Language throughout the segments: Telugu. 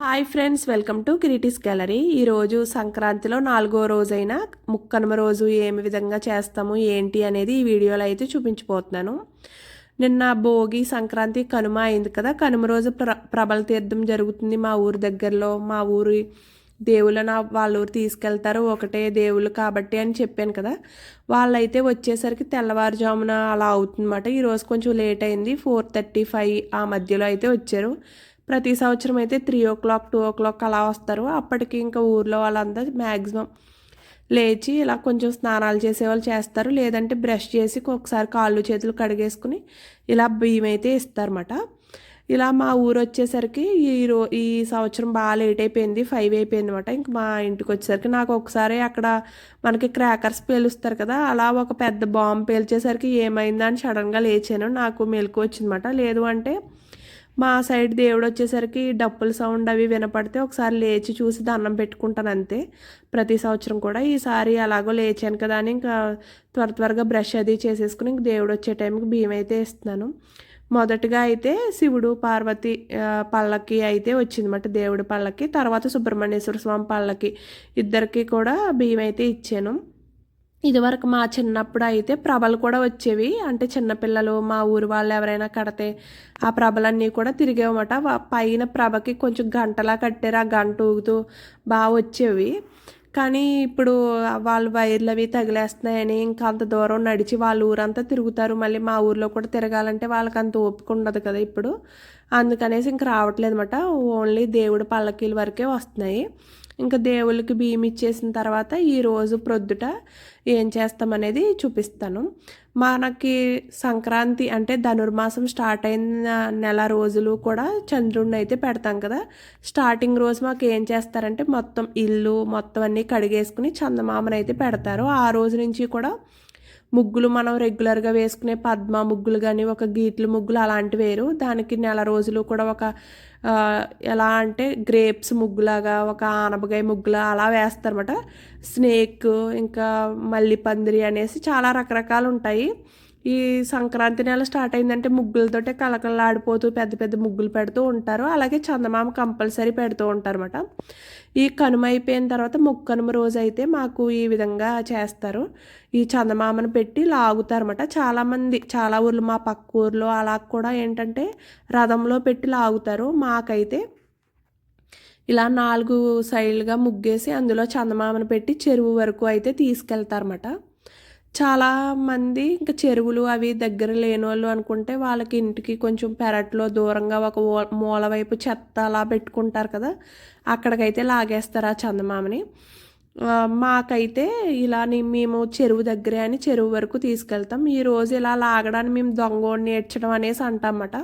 Hi friends welcome to Kiriti's gallery. ఈరోజు సంక్రాంతిలో నాలుగో రోజైన ముక్కనుమ రోజు ఏమి విధంగా చేస్తాము ఏంటి అనేది ఈ వీడియోలో అయితే చూపించిపోతున్నాను నిన్న భోగి సంక్రాంతి కనుమ అయింది కదా కనుమ రోజు ప్ర ప్రబల తీర్థం జరుగుతుంది మా ఊరి దగ్గరలో. మా ఊరి దేవుళ్ళని వాళ్ళ ఊరు తీసుకెళ్తారు ఒకటే దేవుళ్ళు కాబట్టి అని చెప్పాను కదా. వాళ్ళైతే వచ్చేసరికి తెల్లవారుజామున అలా అవుతుందన్నమాట. ఈరోజు కొంచెం లేట్ అయింది ఫోర్ థర్టీ ఫైవ్ ఆ మధ్యలో అయితే వచ్చారు. ప్రతి సంవత్సరం అయితే three o'clock two o'clock అలా వస్తారు. అప్పటికి ఇంకా ఊర్లో వాళ్ళందరూ మ్యాక్సిమం లేచి ఇలా కొంచెం స్నానాలు చేసేవాళ్ళు చేస్తారు. లేదంటే బ్రష్ చేసి ఒకసారి కాళ్ళు చేతులు కడిగేసుకుని ఇలా బియ్యం అయితే ఇస్తారన్నమాట. ఇలా మా ఊరు వచ్చేసరికి ఈ రో ఈ సంవత్సరం బాగా లేట్ అయిపోయింది. ఫైవ్ అయిపోయింది అనమాట ఇంక మా ఇంటికి వచ్చేసరికి నాకు ఒకసారి అక్కడ మనకి క్రాకర్స్ పేలుస్తారు కదా అలా ఒక పెద్ద బాంబు పేల్చేసరికి ఏమైందని సడన్గా లేచాను. నాకు మెలకు వచ్చిందన్నమాట. లేదు అంటే మా సైడ్ దేవుడు వచ్చేసరికి డప్పుల సౌండ్ అవి వినపడితే ఒకసారి లేచి చూసి దండం పెట్టుకుంటాను అంతే. ప్రతి సంవత్సరం కూడా ఈసారి అలాగో లేచాను కదా అని ఇంకా త్వర త్వరగా బ్రష్ అది చేసేసుకుని ఇంక దేవుడు వచ్చే టైంకి బియ్యం అయితే ఇస్తున్నాను మొదటగా అయితే శివుడు పార్వతి పళ్ళకి అయితే వచ్చిందన్నమాట దేవుడి పళ్ళకి తర్వాత సుబ్రహ్మణ్యేశ్వర స్వామి పళ్ళకి ఇద్దరికి కూడా బియ్యం అయితే ఇచ్చాను. ఇదివరకు మా చిన్నప్పుడు అయితే ప్రభలు కూడా వచ్చేవి. అంటే చిన్నపిల్లలు మా ఊరు వాళ్ళు ఎవరైనా కడితే ఆ ప్రభలన్నీ కూడా తిరిగేవన్నమాట. పైన ప్రభకి కొంచెం గంటలా కట్టారు. ఆ గంట ఊగుతూ బాగా వచ్చేవి. కానీ ఇప్పుడు వాళ్ళు వైర్లు అవి తగిలేస్తున్నాయని ఇంకా అంత దూరం నడిచి వాళ్ళ ఊరంతా తిరుగుతారు. మళ్ళీ మా ఊర్లో కూడా తిరగాలంటే వాళ్ళకి అంత ఓపిక ఉండదు కదా ఇప్పుడు. అందుకనేసి ఇంక రావట్లేదు అనమాట ఓన్లీ దేవుడి పల్లకీల వరకే వస్తున్నాయి. ఇంకా దేవుళ్ళకి బియ్యం ఇచ్చేసిన తర్వాత ఈరోజు ప్రొద్దుట ఏం చేస్తామనేది చూపిస్తాను. మనకి సంక్రాంతి అంటే ధనుర్మాసం స్టార్ట్ అయిన నెల రోజులు కూడా చంద్రుడిని అయితే పెడతాం కదా. స్టార్టింగ్ రోజు మాకు ఏం చేస్తారంటే మొత్తం ఇల్లు మొత్తం అన్నీ కడిగేసుకుని చందమామను అయితే పెడతారు. ఆ రోజు నుంచి కూడా ముగ్గులు మనం రెగ్యులర్గా వేసుకునే పద్మ ముగ్గులు కానీ ఒక గీట్లు ముగ్గులు అలాంటివి వేరు. దానికి నెల రోజులు కూడా ఒక ఎలా అంటే గ్రేప్స్ ముగ్గులాగా ఒక ఆనపకాయ ముగ్గులా అలా వేస్తారన్నమాట. స్నేక్ ఇంకా మల్లి పందిరి అనేసి చాలా రకరకాలు ఉంటాయి. ఈ సంక్రాంతి నెల స్టార్ట్ అయిందంటే ముగ్గులతోటే కలకలాడిపోతూ పెద్ద పెద్ద ముగ్గులు పెడుతూ ఉంటారు. అలాగే చందమామ కంపల్సరీ పెడుతూ ఉంటారు అన్నమాట ఈ కనుమ అయిపోయిన తర్వాత ముక్కనుమ రోజు అయితే మాకు ఈ విధంగా చేస్తారు. ఈ చందమామను పెట్టి లాగుతారన్నమాట. చాలామంది చాలా ఊర్లు మా పక్క ఊర్లో అలా కూడా ఏంటంటే రథంలో పెట్టి లాగుతారు. మాకైతే ఇలా నాలుగు సైడ్లుగా ముగ్గేసి అందులో చందమామను పెట్టి చెరువు వరకు అయితే తీసుకెళ్తారన్నమాట. చాలామంది ఇంకా చెరువులు అవి దగ్గర లేని వాళ్ళు అనుకుంటే వాళ్ళకి ఇంటికి కొంచెం పెరట్లో దూరంగా ఒక మూల వైపు చెత్త అలా పెట్టుకుంటారు కదా అక్కడికైతే లాగేస్తారు ఆ చందమామని. మాకైతే ఇలా మేము చెరువు దగ్గరే అని చెరువు వరకు తీసుకెళ్తాం. ఈరోజు ఇలా లాగడానికి మేము దొంగోడిని నేర్చడం అనేసి అంటామట.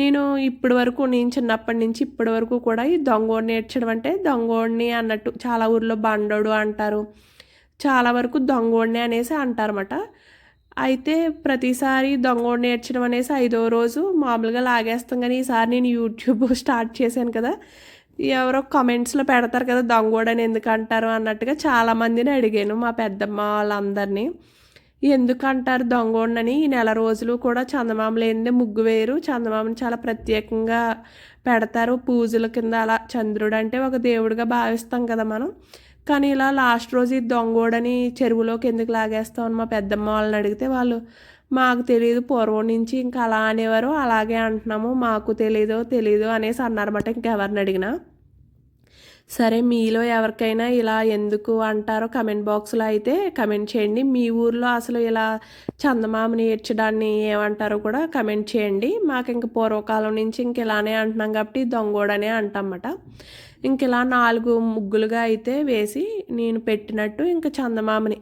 నేను ఇప్పటి వరకు నేను చిన్నప్పటి నుంచి ఇప్పటి వరకు కూడా ఈ దొంగోడిని నేర్చడం అంటే దొంగోడిని అన్నట్టు చాలా ఊర్లో బండోడు అంటారు. చాలా వరకు దొంగోడిని అనేసి అంటారన్నమాట. అయితే ప్రతిసారి దొంగోడిని నేర్చడం అనేసి ఐదో రోజు మామూలుగా లాగేస్తాం కానీ ఈసారి నేను యూట్యూబ్ స్టార్ట్ చేశాను కదా. ఎవరో కమెంట్స్లో పెడతారు కదా దొంగోడని ఎందుకు అంటారు అన్నట్టుగా చాలామందిని అడిగాను మా పెద్దమ్మ వాళ్ళందరినీ. ఎందుకు అంటారు ఈ నెల రోజులు కూడా చందమామ లేనిదే ముగ్గు వేరు చందమామని చాలా ప్రత్యేకంగా పెడతారు. పూజల కింద అలా చంద్రుడు అంటే ఒక దేవుడిగా భావిస్తాం కదా మనం. కానీ ఇలా లాస్ట్ రోజు ఈ దొంగోడని చెరువులోకి ఎందుకు లాగేస్తామని మా పెద్దమ్మ వాళ్ళని అడిగితే వాళ్ళు మాకు తెలియదు పూర్వం నుంచి ఇంకా అలా అనేవారు అలాగే అంటున్నాము మాకు తెలీదు తెలీదు అనేసి అన్నారన్నమాట ఇంకెవరిని అడిగినా. సరే మీలో ఎవరికైనా ఇలా ఎందుకు అంటారో కమెంట్ బాక్స్లో అయితే కమెంట్ చేయండి. మీ ఊర్లో అసలు ఇలా చందమామని ఏడ్చడాన్ని ఏమంటారో కూడా కమెంట్ చేయండి. మాకు ఇంక పూర్వకాలం నుంచి ఇంక ఇలానే అంటున్నాం కాబట్టి దొంగోడనే అంటామన్నమాట ఇంక ఇలా నాలుగు ముగ్గులుగా అయితే వేసి నేను పెట్టినట్టు ఇంకా చందమామని.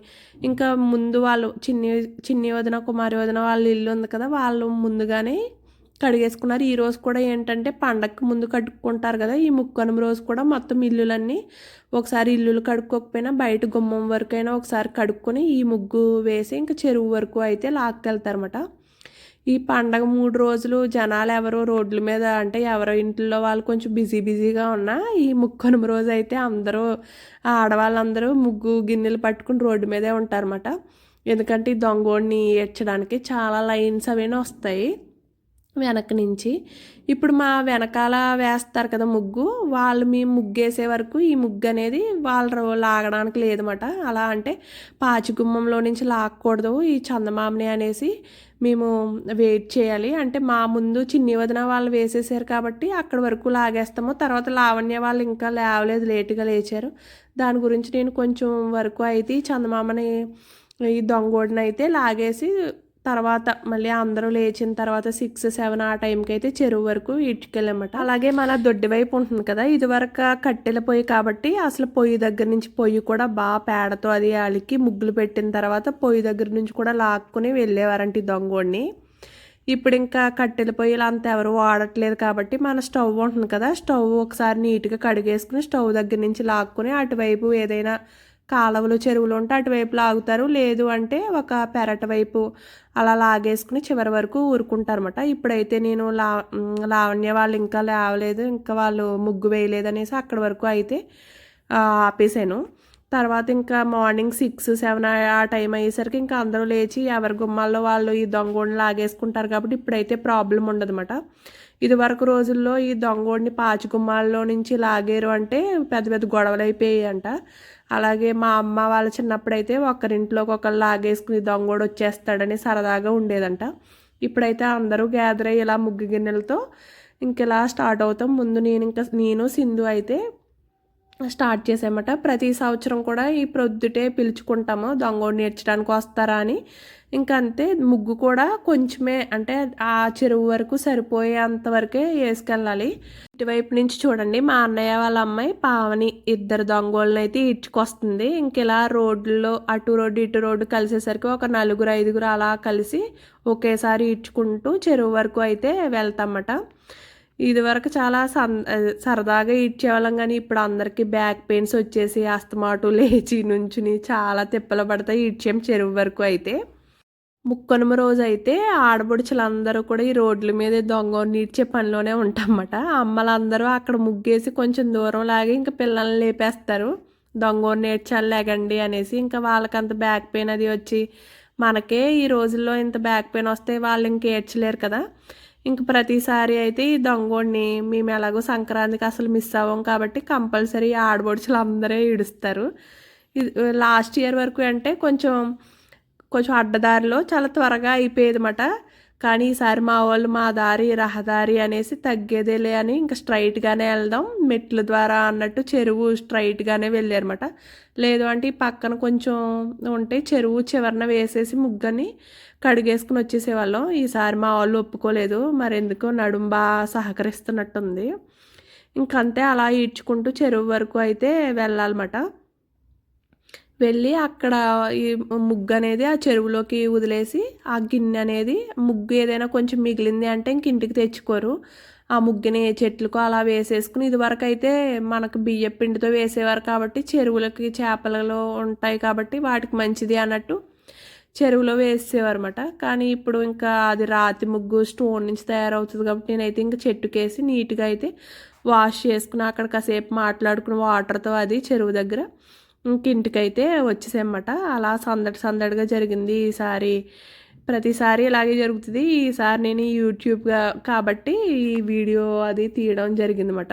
ఇంకా ముందు వాళ్ళు చిన్ని చిన్ని వదిన కుమారి వదిన వాళ్ళ ఇల్లు ఉంది కదా వాళ్ళు ముందుగానే కడిగేసుకున్నారు. ఈ రోజు కూడా ఏంటంటే పండగకి ముందు కట్టుకుంటారు కదా ఈ ముక్కనం రోజు కూడా మొత్తం ఇల్లులన్నీ ఒకసారి ఇల్లులు కడుక్కోకపోయినా బయట గుమ్మం వరకు అయినా ఒకసారి కడుక్కొని ఈ ముగ్గు వేసి ఇంకా చెరువు వరకు అయితే లాక్కెళ్తారన్నమాట. ఈ పండగ మూడు రోజులు జనాలు ఎవరు రోడ్ల మీద అంటే ఎవరో ఇంట్లో వాళ్ళు కొంచెం బిజీ బిజీగా ఉన్నా ఈ ముక్కనుమ రోజు అయితే అందరూ ఆడవాళ్ళందరూ ముగ్గు గిన్నెలు పట్టుకుని రోడ్డు మీదే ఉంటారన్నమాట. ఎందుకంటే ఈ దొంగోడిని ఏడ్చడానికి చాలా లైన్స్ అవన్నీ వస్తాయి వెనక నుంచి. ఇప్పుడు మా వెనకాల వేస్తారు కదా ముగ్గు వాళ్ళు మేము ముగ్గు వేసే వరకు ఈ ముగ్గు అనేది వాళ్ళు లాగడానికి లేదన్నమాట. అలా అంటే పాచిగుమ్మంలో నుంచి లాక్కూడదు ఈ చందమామని అనేసి మేము వెయిట్ చేయాలి. అంటే మా ముందు చిన్ని వదిన వాళ్ళు వేసేసారు కాబట్టి అక్కడి వరకు లాగేస్తాము. తర్వాత లావణ్య వాళ్ళు ఇంకా లేవలేదు లేటుగా లేచారు. దాని గురించి నేను కొంచెం వరకు అయితే చందమామని ఈ దొంగోడిని అయితే లాగేసి తర్వాత మళ్ళీ అందరూ లేచిన తర్వాత సిక్స్ సెవెన్ ఆ టైంకి అయితే చెరువు వరకు ఇటుకెళ్ళమాట. అలాగే మన దొడ్డి వైపు ఉంటుంది కదా ఇది వరకు కట్టెల పొయ్యి కాబట్టి అసలు పొయ్యి దగ్గర నుంచి పొయ్యి కూడా బాగా పేడతో అది అలికి ముగ్గులు పెట్టిన తర్వాత పొయ్యి దగ్గర నుంచి కూడా లాక్కుని వెళ్ళేవారంట దొంగోడిని. ఇప్పుడు ఇంకా కట్టెల పొయ్యిలు అంత ఎవరు వాడట్లేదు కాబట్టి మన స్టవ్ ఉంటుంది కదా స్టవ్ ఒకసారి నీట్గా కడిగేసుకుని స్టవ్ దగ్గర నుంచి లాక్కుని అటువైపు ఏదైనా కాలువలు చెరువులు ఉంటే అటువైపు లాగుతారు. లేదు అంటే ఒక పెరట వైపు అలా లాగేసుకుని చివరి వరకు ఊరుకుంటారన్నమాట. ఇప్పుడైతే నేను లా లావణ్య వాళ్ళు ఇంకా లేవలేదు. ఇంకా వాళ్ళు ముగ్గు వేయలేదు అనేసి అక్కడి వరకు అయితే ఆపేసాను తర్వాత ఇంకా మార్నింగ్ సిక్స్ సెవెన్ ఆ టైం అయ్యేసరికి ఇంకా అందరూ లేచి ఎవరి గుమ్మాల్లో వాళ్ళు ఈ దొంగోడిని లాగేసుకుంటారు కాబట్టి ఇప్పుడైతే ప్రాబ్లం ఉండదన్నమాట. అన్నమాట ఇదివరకు రోజుల్లో ఈ దొంగోడిని పాచి గుమ్మాల్లో నుంచి లాగేరు అంటే పెద్ద పెద్ద గొడవలు అయిపోయాయి అంట అలాగే మా అమ్మ వాళ్ళ చిన్నప్పుడైతే ఒకరింట్లోకి ఒకళ్ళు లాగేసుకుని దొంగోడు వచ్చేస్తాడని సరదాగా ఉండేదంట. ఇప్పుడైతే అందరూ గ్యాదర్ అయ్యి ఇలా ముగ్గు గిన్నెలతో ఇంకెలా స్టార్ట్ అవుతాం? ముందు నేను ఇంకా నేను సింధు అయితే స్టార్ట్ చేసామట. ప్రతి సంవత్సరం కూడా ఈ ప్రొద్దుటే పిలుచుకుంటాము. దొంగోడు నేర్చడానికి వస్తారా అని ఇంకా అంతే ముగ్గు కూడా కొంచెమే అంటే ఆ చెరువు వరకు సరిపోయేంత వరకే వేసుకెళ్ళాలి. ఇటువైపు నుంచి చూడండి మా అన్నయ్య వాళ్ళ అమ్మాయి పావని ఇద్దరు దొంగోళ్ళని అయితే ఇచ్చుకొస్తుంది ఇంక ఇలా రోడ్లో అటు రోడ్డు ఇటు రోడ్డు కలిసేసరికి ఒక నలుగురు ఐదుగురు అలా కలిసి ఒకేసారి ఇచ్చుకుంటూ చెరువు వరకు అయితే వెళ్తామట. ఇదివరకు చాలా సన్ సరదాగా ఇచ్చేవాళ్ళం కానీ ఇప్పుడు అందరికీ బ్యాక్ పెయిన్స్ వచ్చేసి అస్తమాటు లేచి నుంచుని చాలా తిప్పలు పడతాయి ఇచ్చేం చెరువు వరకు అయితే. ముక్కనుమ రోజు అయితే ఆడబడుచులందరూ కూడా ఈ రోడ్ల మీద దొంగ నీడ్చే పనిలోనే ఉంటామన్నమాట అమ్మలందరూ అక్కడ ముగ్గేసి కొంచెం దూరం లాగి ఇంకా పిల్లల్ని లేపేస్తారు. దొంగ నేర్చాలి లేగండి అనేసి ఇంకా వాళ్ళకంత బ్యాక్ పెయిన్ అది వచ్చి మనకే ఈ రోజుల్లో ఇంత బ్యాక్ పెయిన్ వస్తే వాళ్ళు ఇంక ఏడ్చలేరు కదా. ఇంక ప్రతిసారి అయితే ఈ దొంగోడిని మేము ఎలాగో సంక్రాంతికి అసలు మిస్ అవ్వం కాబట్టి కంపల్సరీ ఆడబడుచులు అందరే ఇడుస్తారు లాస్ట్ ఇయర్ వరకు అంటే కొంచెం కొంచెం అడ్డదారిలో చాలా త్వరగా అయిపోయేదన్నమాట. కానీ ఈసారి మా వాళ్ళు మా దారి రహదారి అనేసి తగ్గేదేలే అని ఇంకా స్ట్రైట్గానే వెళ్దాం. మెట్ల ద్వారా అన్నట్టు చెరువు స్ట్రైట్గానే వెళ్ళారన్నమాట. లేదు అంటే ఈ పక్కన కొంచెం ఉంటే చెరువు చివరన వేసేసి ముగ్గని కడిగేసుకుని వచ్చేసేవాళ్ళం. ఈసారి మా వాళ్ళు ఒప్పుకోలేదు. మరి ఎందుకో నడుం బాగా సహకరిస్తున్నట్టుంది. ఇంకంతే అలా ఈడ్చుకుంటూ చెరువు వరకు అయితే వెళ్ళాలన్నమాట. వెళ్ళి అక్కడ ఈ ముగ్గు అనేది ఆ చెరువులోకి వదిలేసి ఆ గిన్నె అనేది ముగ్గు ఏదైనా కొంచెం మిగిలింది అంటే ఇంక ఇంటికి తెచ్చుకోరు. ఆ ముగ్గుని చెట్లకు అలా వేసేసుకుని ఇదివరకు అయితే మనకు బియ్య పిండితో వేసేవారు కాబట్టి చెరువులకి చేపలలో ఉంటాయి కాబట్టి వాటికి మంచిది అన్నట్టు చెరువులో వేసేవారన్నమాట. కానీ ఇప్పుడు ఇంకా అది రాతి ముగ్గు స్టోన్ నుంచి తయారవుతుంది కాబట్టి నేనైతే ఇంకా చెట్టుకేసి నీట్గా అయితే వాష్ చేసుకుని అక్కడ కాసేపు మాట్లాడుకుని వాటర్తో అది చెరువు దగ్గర ఇంకింటికైతే వచ్చేసామన్నమాట అలా సందడి సందడిగా జరిగింది ఈసారి. ప్రతిసారి ఇలాగే జరుగుతుంది. ఈసారి నేను యూట్యూబ్గా కాబట్టి ఈ వీడియో అది తీయడం జరిగిందన్నమాట.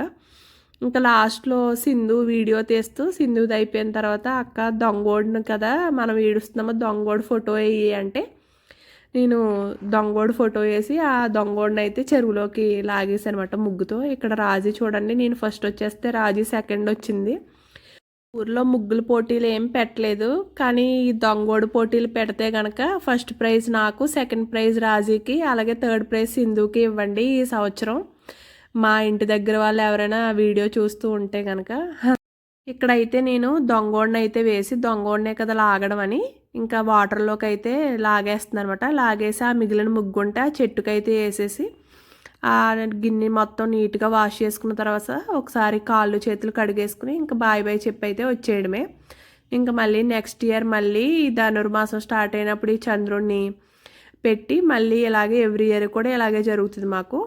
ఇంకా లాస్ట్లో సింధు వీడియో తీస్తూ సింధుది అయిపోయిన తర్వాత అక్క దొంగోడిని కదా మనం ఈడుస్తున్నాము దొంగోడు ఫోటో వేయి అంటే నేను దొంగోడు ఫోటో వేసి ఆ దొంగోడిని అయితే చెరువులోకి లాగేసానమాట ముగ్గుతో. ఇక్కడ రాజీ చూడండి నేను ఫస్ట్ వచ్చేస్తే రాజీ సెకండ్ వచ్చింది. ఊర్లో ముగ్గులు పోటీలు ఏం పెట్టలేదు. కానీ ఈ దొంగోడు పోటీలు పెడితే కనుక ఫస్ట్ ప్రైజ్ నాకు సెకండ్ ప్రైజ్ రాజీకి అలాగే థర్డ్ ప్రైజ్ సింధుకి ఇవ్వండి ఈ సంవత్సరం. మా ఇంటి దగ్గర వాళ్ళు ఎవరైనా వీడియో చూస్తూ ఉంటే కనుక ఇక్కడైతే నేను దొంగోడిని అయితే వేసి దొంగోడినే కదా లాగడం అని ఇంకా వాటర్లోకి అయితే లాగేస్తుంది అనమాట లాగేసి ఆ మిగిలిన ముగ్గుంటే ఆ చెట్టుకైతే వేసేసి గిన్నె మొత్తం నీట్గా వాష్ చేసుకున్న తర్వాత ఒకసారి కాళ్ళు చేతులు కడిగేసుకుని ఇంకా బాయ్ బాయ్ చెప్పి అయితే వచ్చేయడమే. ఇంకా మళ్ళీ నెక్స్ట్ ఇయర్ మళ్ళీ ధనుర్మాసం స్టార్ట్ అయినప్పుడు ఈ చంద్రుడిని పెట్టి మళ్ళీ ఇలాగే ఎవ్రీ ఇయర్ కూడా ఇలాగే జరుగుతుంది మాకు.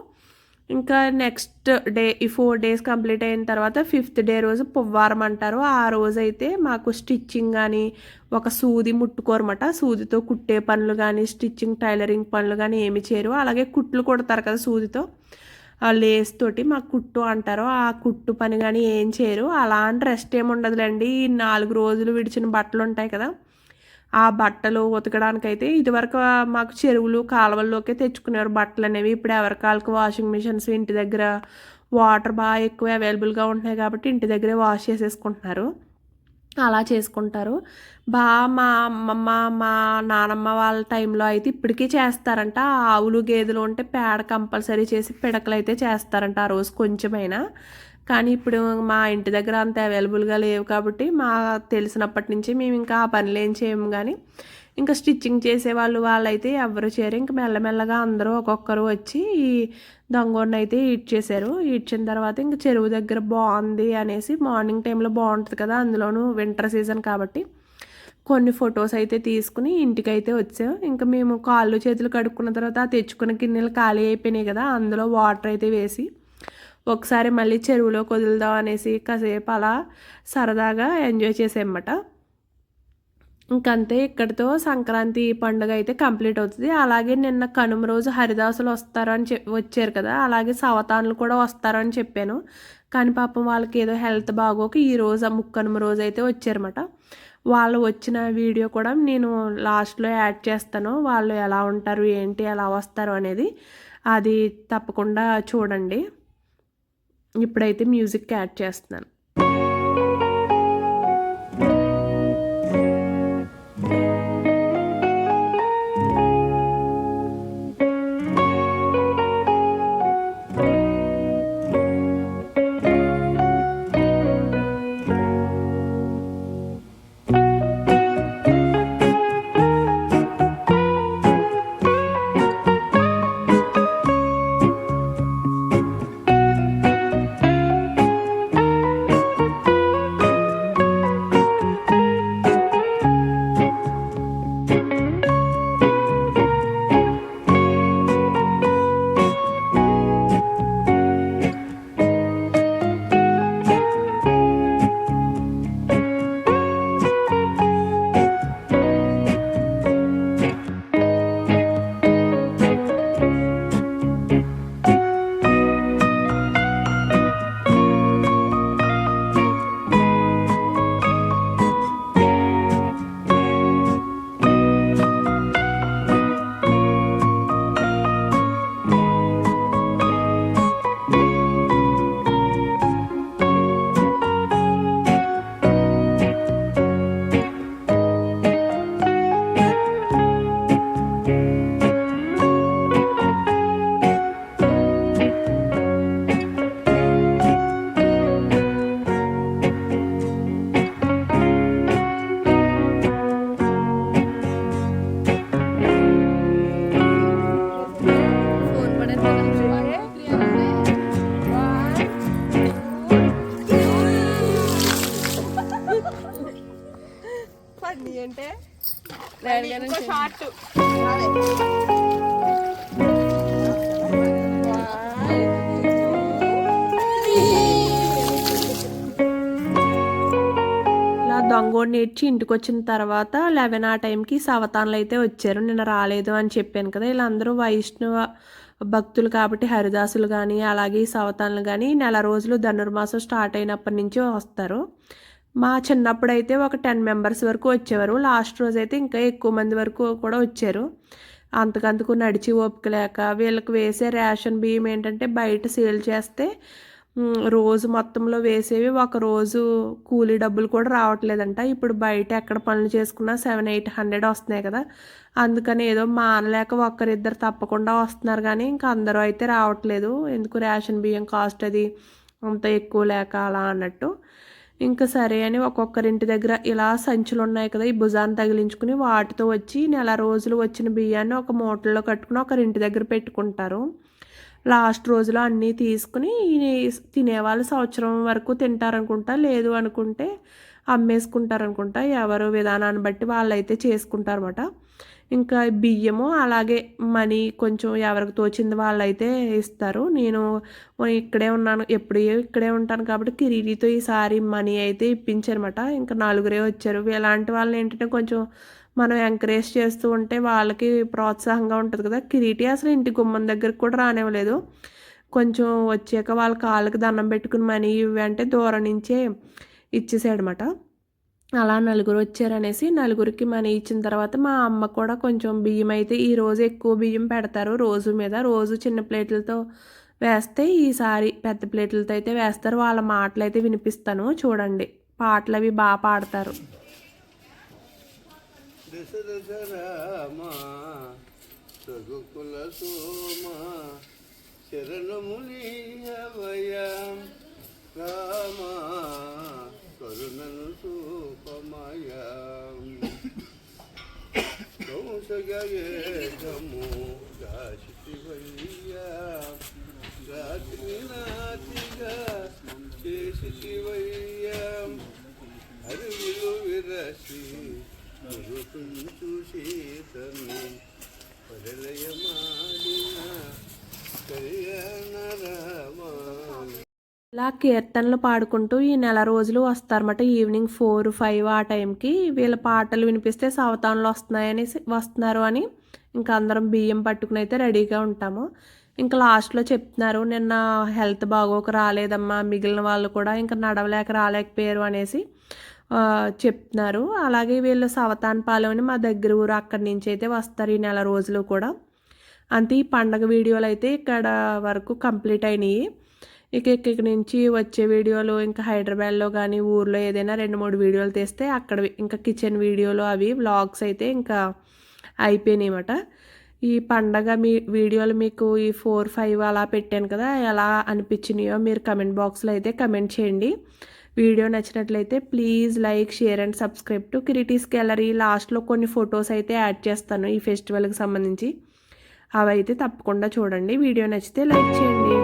ఇంకా నెక్స్ట్ డే ఈ ఫోర్ డేస్ కంప్లీట్ అయిన తర్వాత ఫిఫ్త్ డే రోజు పువ్వారం అంటారు. ఆ రోజు అయితే మాకు స్టిచ్చింగ్ కానీ ఒక సూది ముట్టుకోరమాట సూదితో కుట్టే పనులు కానీ స్టిచ్చింగ్ టైలరింగ్ పనులు కానీ ఏమి చేయరు. అలాగే కుట్లు కొడతారు కదా సూదితో. ఆ లేస్ తోటి మాకు కుట్టు అంటారు. ఆ కుట్టు పని కానీ ఏం చేయరు. అలాంటి రెస్ట్ ఏమి ఉండదులేండి ఈ నాలుగు రోజులు విడిచిన బట్టలు ఉంటాయి కదా. ఆ బట్టలు ఉతకడానికైతే ఇదివరకు మాకు చెరువులు కాలువల్లోకే తెచ్చుకునేవారు. బట్టలు అనేవి ఇప్పుడు ఎవరికాళ్ళకి వాషింగ్ మిషన్స్ ఇంటి దగ్గర వాటర్ బాగా ఎక్కువ అవైలబుల్గా ఉంటున్నాయి కాబట్టి ఇంటి దగ్గరే వాష్ చేసేసుకుంటున్నారు. అలా చేసుకుంటారు. బాగా మా అమ్మమ్మ మా నానమ్మ వాళ్ళ టైంలో అయితే ఇప్పటికీ చేస్తారంట. ఆవులు గేదెలు ఉంటే పేడ కంపల్సరీ చేసి పిడకలు అయితే చేస్తారంట ఆ రోజు కొంచెమైనా. కానీ ఇప్పుడు మా ఇంటి దగ్గర అంత అవైలబుల్గా లేవు కాబట్టి మా తెలిసినప్పటి నుంచి మేము ఇంకా ఆ పనులు ఏం చేయము కానీ ఇంకా స్టిచ్చింగ్ చేసే వాళ్ళు వాళ్ళైతే ఎవరు చేయరు. ఇంకా మెల్లమెల్లగా అందరూ ఒక్కొక్కరు వచ్చి ఈ దొంగోడిని అయితే ఈడ్చేశారు ఈడ్చిన తర్వాత ఇంకా చెరువు దగ్గర బాగుంది అనేసి మార్నింగ్ టైంలో బాగుంటుంది కదా అందులోనూ వింటర్ సీజన్ కాబట్టి కొన్ని ఫొటోస్ అయితే తీసుకుని ఇంటికైతే వచ్చాం. ఇంకా మేము కాళ్ళు చేతులు కడుక్కున్న తర్వాత తెచ్చుకున్న గిన్నెలు ఖాళీ అయిపోయినాయి కదా అందులో వాటర్ అయితే వేసి ఒకసారి మళ్ళీ చెరువులో వదులుదాం అనేసి కాసేపు అలా సరదాగా ఎంజాయ్ చేసేయమాట ఇంకంతే ఇక్కడితో సంక్రాంతి పండుగ అయితే కంప్లీట్ అవుతుంది. అలాగే నిన్న కనుమ రోజు హరిదాసులు వస్తారు అని చెప్ వచ్చారు కదా అలాగే సవతానులు కూడా వస్తారని చెప్పాను. కానీ పాపం వాళ్ళకి ఏదో హెల్త్ బాగోక ఈ రోజు ఆ ముక్కనుమ రోజు అయితే వచ్చారన్నమాట. వాళ్ళు వచ్చిన వీడియో కూడా నేను లాస్ట్లో యాడ్ చేస్తాను. వాళ్ళు ఎలా ఉంటారు ఏంటి ఎలా వస్తారు అనేది అది తప్పకుండా చూడండి. ఇప్పుడైతే మ్యూజిక్ యాడ్ చేస్తున్నాను. కూడా నేర్చి ఇచ్చి ఇంటికి వచ్చిన తర్వాత లెవెన్ ఆ టైంకి సవతాన్లు అయితే వచ్చారు. నిన్న రాలేదు అని చెప్పాను కదా. వీళ్ళందరూ వైష్ణవ భక్తులు కాబట్టి హరిదాసులు కానీ అలాగే సవతాన్లు కానీ నెల రోజులు ధనుర్మాసం స్టార్ట్ అయినప్పటి నుంచి వస్తారు. మా చిన్నప్పుడు అయితే ఒక టెన్ మెంబర్స్ వరకు వచ్చేవారు. లాస్ట్ రోజు అయితే ఇంకా ఎక్కువ మంది వరకు కూడా వచ్చారు. అంతకంతకు నడిచి ఓపిక లేక వీళ్ళకి వేసే రేషన్ బియ్యం ఏంటంటే బయట సేల్ చేస్తే రోజు మొత్తంలో వేసేవి ఒక రోజు కూలీ డబ్బులు కూడా రావట్లేదంట. ఇప్పుడు బయట ఎక్కడ పనులు చేసుకున్నా సెవెన్ ఎయిట్ హండ్రెడ్ వస్తున్నాయి కదా. అందుకని ఏదో మానలేక ఒక్కరిద్దరు తప్పకుండా వస్తున్నారు కానీ ఇంకా అందరూ అయితే రావట్లేదు. ఎందుకు రేషన్ బియ్యం కాస్ట్ అది అంత ఎక్కువ లేక అలా అన్నట్టు. ఇంకా సరే అని ఒక్కొక్కరింటి దగ్గర ఇలా సంచులు ఉన్నాయి కదా ఈ భుజాన్ని తగిలించుకుని వాటితో వచ్చి నెల రోజులు వచ్చిన బియ్యాన్ని ఒక మూటల్లో కట్టుకుని ఒకరింటి దగ్గర పెట్టుకుంటారు. లాస్ట్ రోజులో అన్నీ తీసుకుని తినేవాళ్ళు సంవత్సరం వరకు తింటారనుకుంటా లేదు అనుకుంటే అమ్మేసుకుంటారనుకుంటా ఎవరు విధానాన్ని బట్టి వాళ్ళైతే చేసుకుంటారన్నమాట. ఇంకా బియ్యము అలాగే మనీ కొంచెం ఎవరికి తోచింది వాళ్ళైతే ఇస్తారు. నేను ఇక్కడే ఉన్నాను ఎప్పుడు ఇక్కడే ఉంటాను కాబట్టి కిరీటితో ఈసారి మనీ అయితే ఇప్పించారనమాట ఇంకా నలుగురే వచ్చారు. ఇలాంటి వాళ్ళని ఏంటంటే కొంచెం మనం ఎంకరేజ్ చేస్తూ ఉంటే వాళ్ళకి ప్రోత్సాహంగా ఉంటుంది కదా. కిరీటి అసలు ఇంటి గుమ్మం దగ్గరికి కూడా రానివ్వలేదు. కొంచెం వచ్చాక వాళ్ళ కాళ్ళకి దండం పెట్టుకుని మనీ ఇవి అంటే దూరం నుంచే ఇచ్చేసాడనమాట అలా నలుగురు వచ్చారనేసి నలుగురికి మనీ ఇచ్చిన తర్వాత మా అమ్మ కూడా కొంచెం బియ్యం అయితే ఈ రోజు ఎక్కువ బియ్యం పెడతారు రోజు మీద. రోజు చిన్న ప్లేట్లతో వేస్తే ఈసారి పెద్ద ప్లేట్లతో అయితే వేస్తారు. వాళ్ళ మాటలు అయితే వినిపిస్తాను. చూడండి. పాటలు అవి బాగా పాడతారు. దశరథ రామ రఘుకుల సోమ శరణములీయవయ రామ కరుణను సూపమయ కౌశగము దాశివయ్యా రాత్రి నాతిగా చేసివయ్యా అరువిలు విరసి మరుగుతుంచు ఇలా కీర్తనలు పాడుకుంటూ ఈ నెల రోజులు వస్తారన్నమాట. ఈవినింగ్ ఫోర్ ఫైవ్ ఆ టైంకి వీళ్ళ పాటలు వినిపిస్తే సవతాన్లు వస్తున్నాయని వస్తున్నారు అని ఇంకా అందరం బియ్యం పట్టుకుని అయితే రెడీగా ఉంటాము. ఇంకా లాస్ట్లో చెప్తున్నారు నిన్న హెల్త్ బాగోక రాలేదమ్మా మిగిలిన వాళ్ళు కూడా ఇంకా నడవలేక రాలేకపోయారు అనేసి. చెప్తున్నారు. అలాగే వీళ్ళు సవతాన్పాలెం మా దగ్గర ఊరు అక్కడి నుంచి అయితే వస్తారు ఈ నెల రోజులు కూడా. అంతే ఈ పండగ వీడియోలు అయితే ఇక్కడ వరకు కంప్లీట్ అయినాయి. ఇక ఇక్కడి నుంచి వచ్చే వీడియోలు ఇంకా హైదరాబాద్లో కానీ ఊర్లో ఏదైనా రెండు మూడు వీడియోలు తీస్తే అక్కడ ఇంకా కిచెన్ వీడియోలు అవి వ్లాగ్స్ అయితే ఇంకా అయిపోయినాయి అన్నమాట. ఈ పండగ మీ వీడియోలు మీకు ఈ ఫోర్ ఫైవ్ అలా పెట్టాను కదా ఎలా అనిపించినాయో మీరు కమెంట్ బాక్స్లో అయితే కమెంట్ చేయండి. వీడియో నచ్చినట్లయితే please like share and subscribe to Kiriti's gallery. లాస్ట్లో కొన్ని ఫొటోస్ అయితే యాడ్ చేస్తాను ఈ ఫెస్టివల్కి సంబంధించి. అవి అయితే తప్పకుండా చూడండి. వీడియో నచ్చితే లైక్ చేయండి.